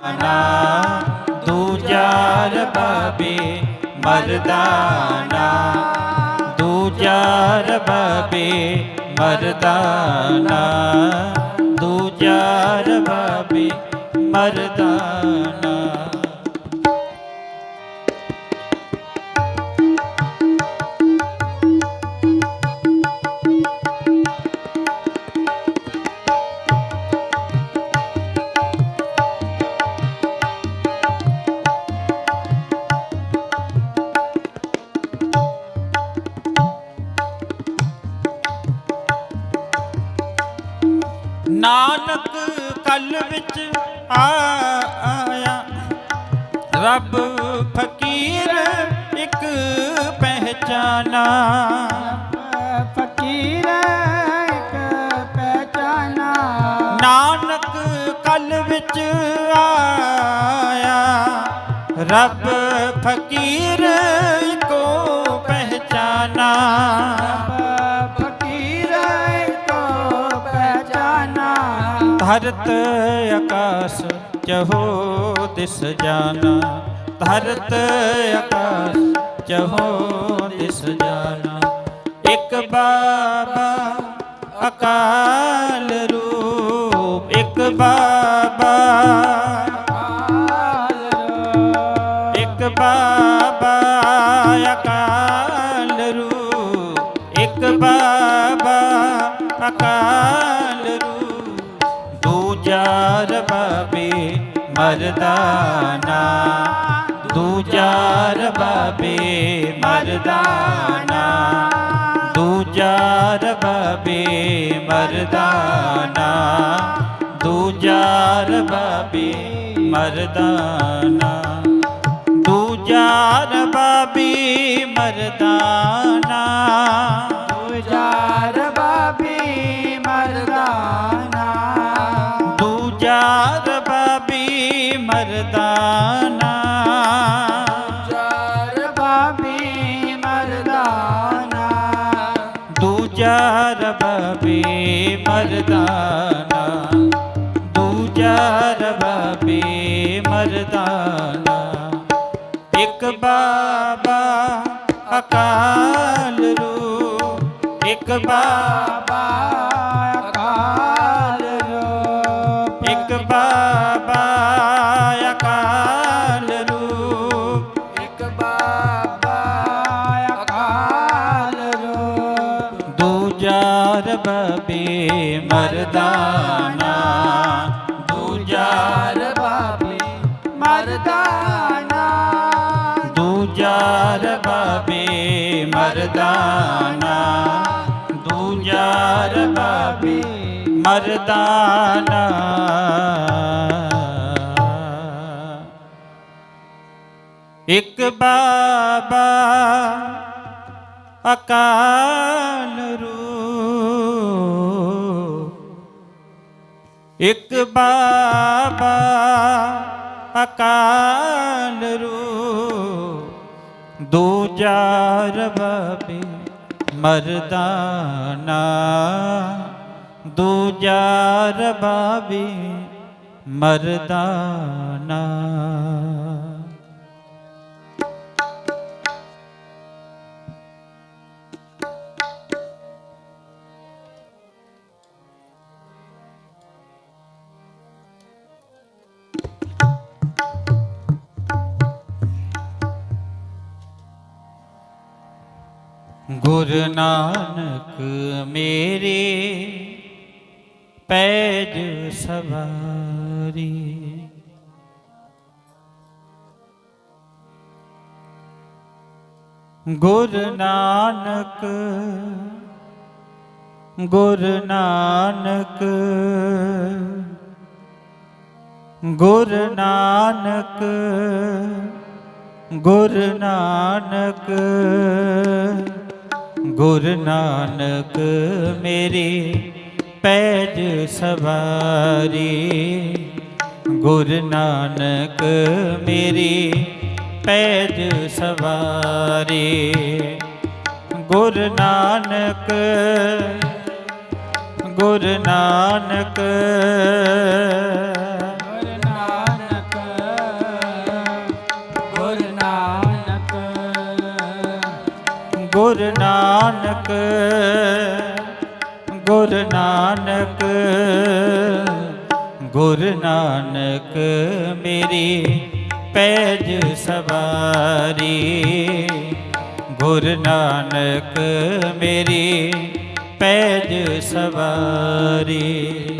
ਨਾ ਦੂਜਾ ਰਬਾਬੇ ਮਰਦਾਨਾ। ਦੂਜਾ ਰਬਾਬੇ ਮਰਦਾਨਾ ਦੂਜਾ ਰਬਾਬੇ ਮਰਦਾਨਾ। ਨਾਨਕ ਕਲ ਵਿੱਚ ਆਇਆ। ਰੱਬ ਫਕੀਰ ਇੱਕ ਪਹਿਚਾਨਾ। ਫਕੀਰ ਇੱਕ ਪਹਿਚਾਨਾ। ਨਾਨਕ ਕਲ ਵਿੱਚ ਆਇਆ। ਰੱਬ ਫਕੀਰ ਇੱਕੋ ਪਹਿਚਾਨਾ। ਧਰਤ ਆਕਾਸ਼, ਚਹੋ ਦਿਸ ਜਾਣਾ ਧਰਤ ਆਕਾਸ਼, ਚਹੋ ਦਿਸ ਜਾਣਾ ਇੱਕ ਬਾਬਾ ਅਕਾਲ ਰੂਪ, ਇੱਕ ਬਾਬਾ ਮਰਦਾਨਾ ਦੂਜਾ ਰਬਾਬੇ ਮਰਦਾਨਾ ਦੂਜਾ ਰਬਾਬੇ ਮਰਦਾਨਾ ਦੂਜਾ ਰਬਾਬੇ ਮਰਦਾਨਾ ਦੂਜਾ ਰਬਾਬੀ ਮਰਦਾਨਾ। ਰੂਪ ਮਰਦਾਨਾ। ਇੱਕ ਬਾਬਾ ਅਕਾਲ ਰੂਪ। ਇੱਕ ਬਾਬਾ ਅਕਾਲ ਰੂਪ। ਦੂਜਾ ਰਬਾਬੇ ਮਰਦਾਨਾ। ਦੂਜਾ ਰਬਾਬੇ ਮਰਦਾਨਾ। ਗੁਰੂ ਨਾਨਕ ਮੇਰੇ ਪੈਜ ਸਵਾਰੀ। ਗੁਰੂ ਨਾਨਕ ਗੁਰੂ ਨਾਨਕ ਗੁਰੂ ਨਾਨਕ ਗੁਰੂ ਨਾਨਕ ਗੁਰੂ ਨਾਨਕ ਮੇਰੇ ਪੈਜ ਸਵਾਰੀ ਗੁਰ ਨਾਨਕ ਮੇਰੀ ਪੈਜ ਸਵਾਰੀ ਗੁਰ ਨਾਨਕ ਗੁਰ ਨਾਨਕ। ਗੁਰ ਨਾਨਕ ਗੁਰ ਨਾਨਕ ਗੁਰ ਨਾਨਕ ਮੇਰੀ ਪੈਜ ਸਵਾਰੀ। ਗੁਰ ਨਾਨਕ ਮੇਰੀ ਪੈਜ ਸਵਾਰੀ।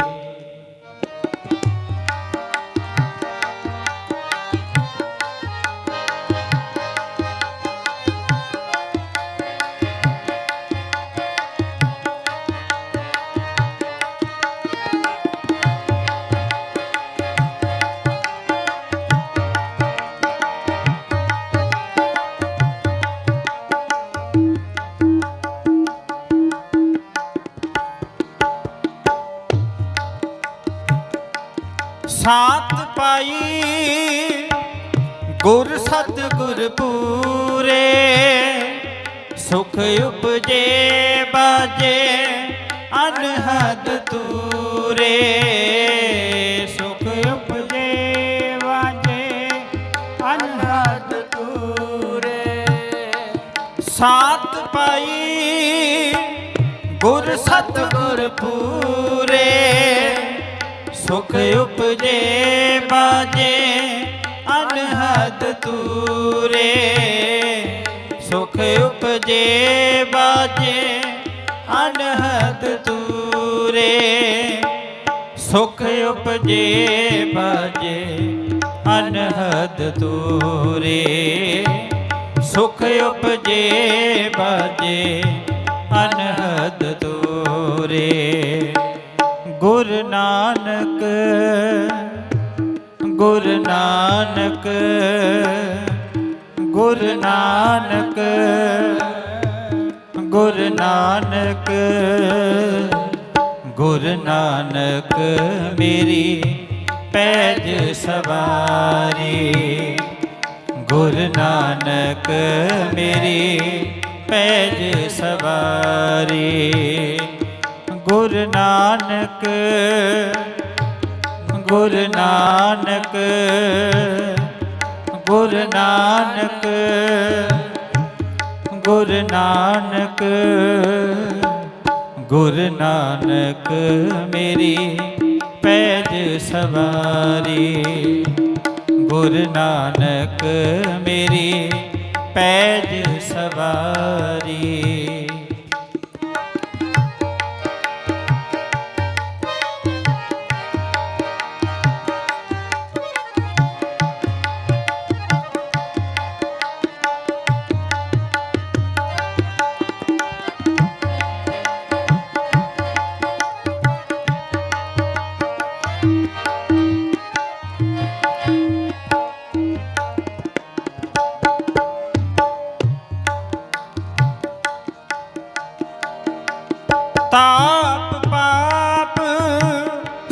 ਸਤ ਪੂਰੇ ਸੁਖ ਉਪਜੇ ਬਾਜੇ, ਅਨਹਦ ਤੂਰੇ ਸੁਖ ਉਪਜੇ ਬਾਜੇ, ਅਨਹਦ ਤੂਰੇ ਸਾਤ ਪਾਈ ਗੁਰ ਸਤ ਗੁਰ ਪੂਰੇ, ਸੁਖ ਉਪਜੇ ਬਾਜੇ ਤੂਰੇ ਸੁਖ ਉਪਜੇ ਬਾਜੇ, ਅਨਹਦ ਤੂਰੇ। ਸੁਖ ਉਪਜੇ ਬਾਜੇ, ਅਨਹਦ ਤੂਰੇ। ਸੁਖ ਉਪਜੇ ਬਾਜੇ, ਅਨਹਦ ਤੂਰੇ। ਗੁਰ ਨਾਨਕ ਗੁਰ ਨਾਨਕ ਗੁਰ ਨਾਨਕ ਗੁਰ ਨਾਨਕ ਗੁਰ ਨਾਨਕ ਮੇਰੀ ਪੈਜ ਸਵਾਰੀ। ਗੁਰ ਨਾਨਕ ਮੇਰੀ ਪੈਜ ਸਵਾਰੀ। ਗੁਰ ਨਾਨਕ ਗੁਰ ਨਾਨਕ ਗੁਰ ਨਾਨਕ ਗੁਰ ਨਾਨਕ ਗੁਰ ਨਾਨਕ ਮੇਰੀ ਪੈਜ ਸਵਾਰੀ। ਗੁਰ ਨਾਨਕ ਮੇਰੀ ਪੈਜ ਸਵਾਰੀ। ਤਾਪ ਪਾਪ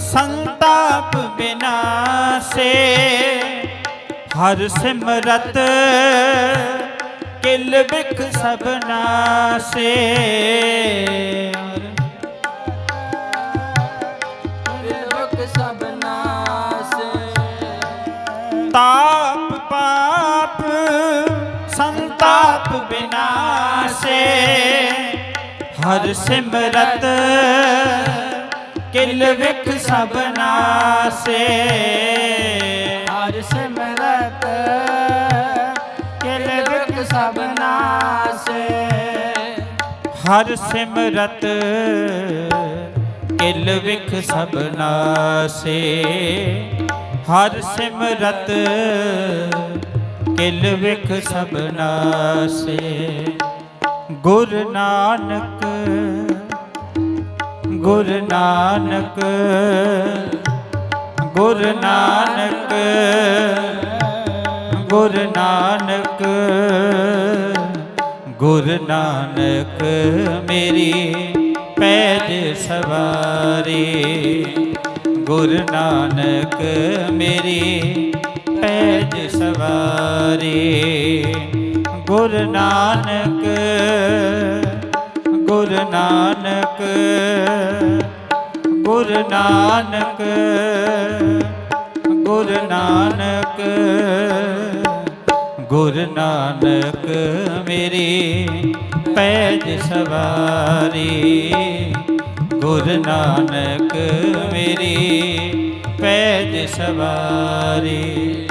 ਸੰਤਾਪ ਬਿਨਾਸੇ ਹਰ ਸਿਮਰਤ ਕਿਲ ਬਿਖ ਸਭਨਾਸੇ ਬਿਲਵਕ ਸਭ ਨਾਸੇ ਤਾਪ ਪਾਪ ਸੰਤਾਪ ਬਿਨਾਸੇ ਹਰ ਸਿਮਰਤ, ਕਿਲ ਵਿਖ ਸਭਨਾਸੇ ਹਰ ਸਿਮਰਤ, ਕਿਲ ਬਿਕ ਸਭ ਨਾਸੇ। ਹਰ ਸਿਮਰਤ, ਕਿਲ ਵਿਖ ਸਭਨਾਸੇ ਹਰ ਸਿਮਰਤ, ਕਿਲ ਵਿਖ ਸਭਨਾਸੇ ਗੁਰ ਨਾਨਕ ਗੁਰ ਨਾਨਕ ਗੁਰ ਨਾਨਕ ਗੁਰ ਨਾਨਕ ਗੁਰ ਨਾਨਕ ਮੇਰੀ ਪੈਜ ਸਵਾਰੀ। ਗੁਰ ਨਾਨਕ ਮੇਰੀ ਪੈਜ ਸਵਾਰੀ। ਗੁਰ ਨਾਨਕ ਗੁਰ ਨਾਨਕ ਗੁਰ ਨਾਨਕ ਗੁਰ ਨਾਨਕ ਗੁਰ ਨਾਨਕ ਮੇਰੀ ਪੈਜ ਸਵਾਰੀ। ਗੁਰ ਨਾਨਕ ਮੇਰੀ ਪੈਜ ਸਵਾਰੀ।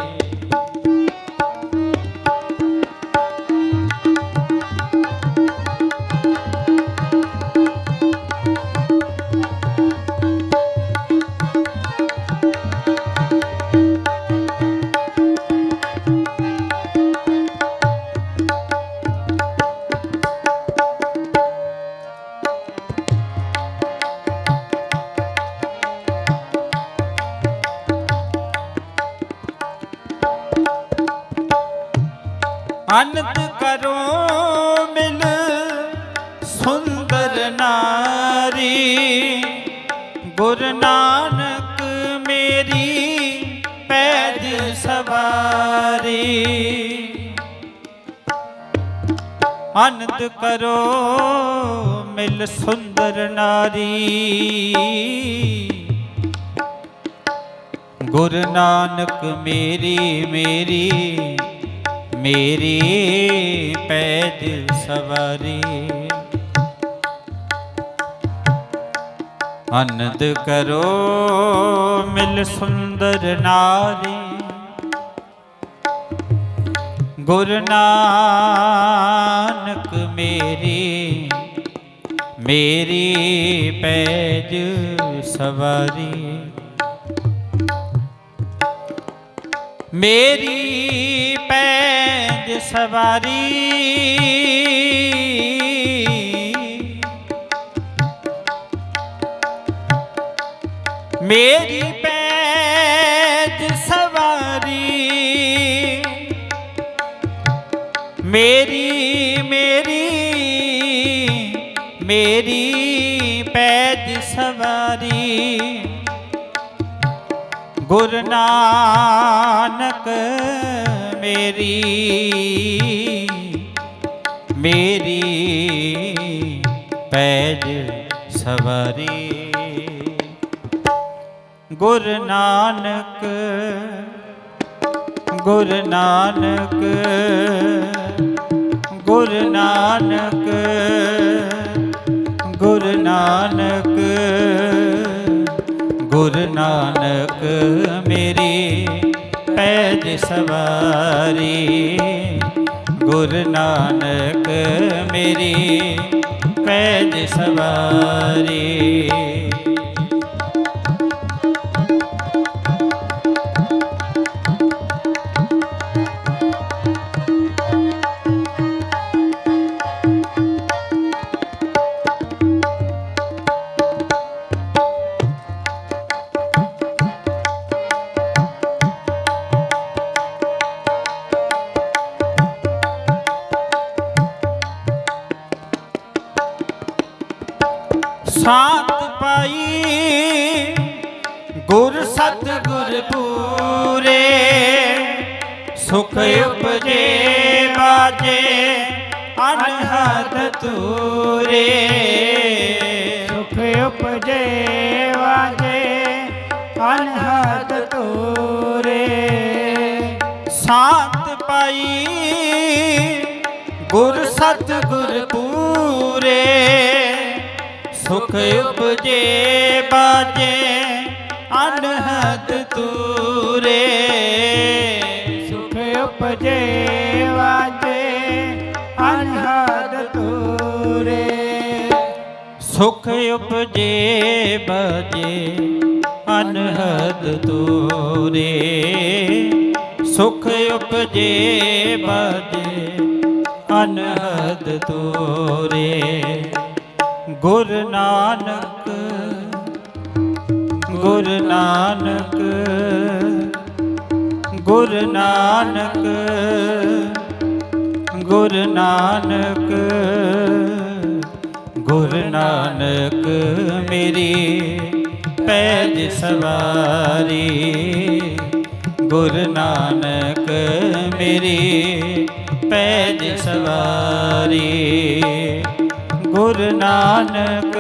ਅਨੰਦ ਕਰੋ, ਮਿਲ ਸੁੰਦਰ ਨਾਰੀ। ਗੁਰ ਨਾਨਕ ਮੇਰੀ ਮੇਰੀ ਮੇਰੀ ਪੈਜ ਸਵਾਰੀ। ਅਨੰਦ ਕਰੋ, ਮਿਲ ਸੁੰਦਰ ਨਾਰੀ। ਗੁਰ ਨਾਨਕ ਮੇਰੀ ਮੇਰੀ ਪੈਜ ਸਵਾਰੀ। ਮੇਰੀ ਪੈਜ ਸਵਾਰੀ। ਮੇਰੀ ਪੈਜ ਸਵਾਰੀ। ਮੇਰੀ ਮੇਰੀ ਮੇਰੀ ਪੈਜ ਸਵਾਰੀ। ਗੁਰ ਨਾਨਕ ਮੇਰੀ ਮੇਰੀ ਪੈਜ ਸਵਾਰੀ। ਗੁਰ ਨਾਨਕ ਗੁਰ ਨਾਨਕ ਗੁਰ ਨਾਨਕ ਨਾਨਕ ਮੇਰੀ ਪੈਜ ਸਵਾਰੀ। ਗੁਰ ਨਾਨਕ ਮੇਰੀ ਪੈਜ ਸਵਾਰੀ। ਤੂਰੇ ਸੁਖ ਉਪਜੇ ਵਾਜੇ, ਅਨਹਦ ਤੂਰੇ। ਸਾਤ ਪਾਈ, ਗੁਰ ਸਤ ਗੁਰ ਪੂਰੇ। ਸੁਖ ਉਪਜੇ ਬਾਜੇ ਅਨਹਦ ਤੂਰੇ। ਸੁਖ ਉਪਜੇ ਸੁਖ ਉਪਜੇ ਬਾਜੇ ਅਨਹਦ ਤੂਰੇ। ਸੁਖ ਉਪਜੇ ਬਾਜੇ ਅਨਹਦ ਤੂਰੇ। ਗੁਰ ਨਾਨਕ ਗੁਰ ਨਾਨਕ ਗੁਰ ਨਾਨਕ ਗੁਰ ਨਾਨਕ। ਗੁਰ ਨਾਨਕ ਮੇਰੀ, ਪੈਜ ਸਵਾਰੀ। ਗੁਰ ਨਾਨਕ ਮੇਰੀ, ਪੈਜ ਸਵਾਰੀ। ਗੁਰ ਨਾਨਕ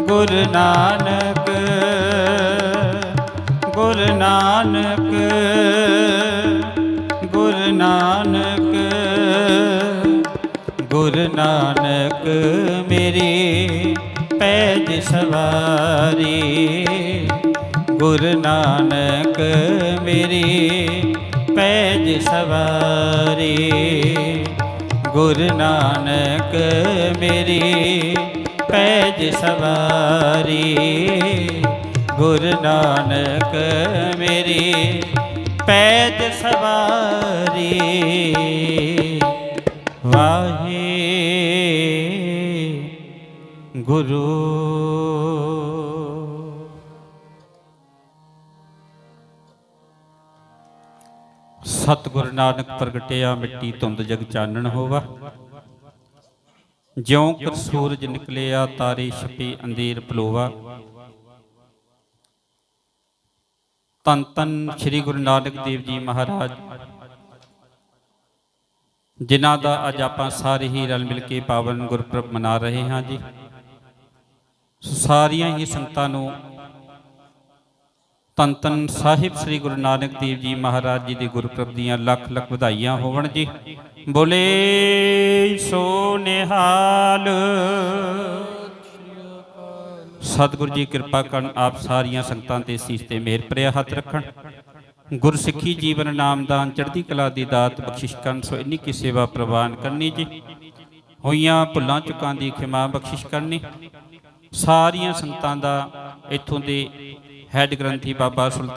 ਗੁਰ ਨਾਨਕ ਗੁਰ ਨਾਨਕ ਗੁਰ ਨਾਨਕ ਗੁਰੂ ਨਾਨਕ ਮੇਰੀ, ਪੈਜ ਸਵਾਰੀ। ਗੁਰੂ ਨਾਨਕ ਮੇਰੀ, ਪੈਜ ਸਵਾਰੀ। ਗੁਰੂ ਨਾਨਕ ਮੇਰੀ, ਪੈਜ ਸਵਾਰੀ। ਗੁਰੂ ਨਾਨਕ ਮੇਰੀ, ਪੈਜ ਸਵਾਰੀ। ਗੁਰੂ ਸਤਿਗੁਰ ਨਾਨਕ ਪ੍ਰਗਟਿਆ ਮਿੱਟੀ ਧੁੰਦ ਜਗ ਚਾਨਣ ਹੋਵਾ। ਜਿਉਂ ਕਰ ਸੂਰਜ ਨਿਕਲਿਆ, ਤਾਰੇ ਛਪੇ ਅੰਧੇਰ ਪਲੋਵਾ ਤਨ ਤਨ ਸ੍ਰੀ ਗੁਰੂ ਨਾਨਕ ਦੇਵ ਜੀ ਮਹਾਰਾਜ, ਜਿਨ੍ਹਾਂ ਦਾ ਅੱਜ ਆਪਾਂ ਸਾਰੇ ਹੀ ਰਲ ਮਿਲ ਕੇ ਪਾਵਨ ਗੁਰਪੁਰਬ ਮਨਾ ਰਹੇ ਹਾਂ ਜੀ। ਸਾਰੀਆਂ ਹੀ ਸੰਗਤਾਂ ਨੂੰ ਤਨ ਤਨ ਸਾਹਿਬ ਸ੍ਰੀ ਗੁਰੂ ਨਾਨਕ ਦੇਵ ਜੀ ਮਹਾਰਾਜ ਜੀ ਦੇ ਗੁਰਪੁਰਬ ਦੀਆਂ ਲੱਖ ਲੱਖ ਵਧਾਈਆਂ ਹੋਵਣ ਜੀ। ਬੋਲੇ ਸੋ ਨਿਹਾਲ ਸਤਿਗੁਰੂ ਜੀ, ਕਿਰਪਾ ਕਰਨ ਆਪ ਸਾਰੀਆਂ ਸੰਗਤਾਂ ਤੇ ਸੀਸ ਤੇ ਮਿਹਰ ਭਰਿਆ ਹੱਥ ਰੱਖਣ। ਗੁਰਸਿੱਖੀ ਜੀਵਨ ਨਾਮਦਾਨ ਚੜ੍ਹਦੀ ਕਲਾ ਦੀ ਦਾਤ ਬਖਸ਼ਿਸ਼ ਕਰਨ, ਸੋ ਇੰਨੀ ਕੀ ਸੇਵਾ ਪ੍ਰਵਾਨ ਕਰਨੀ ਜੀ। ਹੋਈਆਂ ਭੁੱਲਾਂ, ਚੁੱਕਾਂ ਦੀ ਖਿਮਾ ਬਖਸ਼ਿਸ਼ ਕਰਨੀ। ਸਾਰੀਆਂ ਸੰਗਤਾਂ ਦਾ ਇੱਥੋਂ ਦੇ ਹੈੱਡ ਗ੍ਰੰਥੀ ਬਾਬਾ ਸੁਲਤਾਨ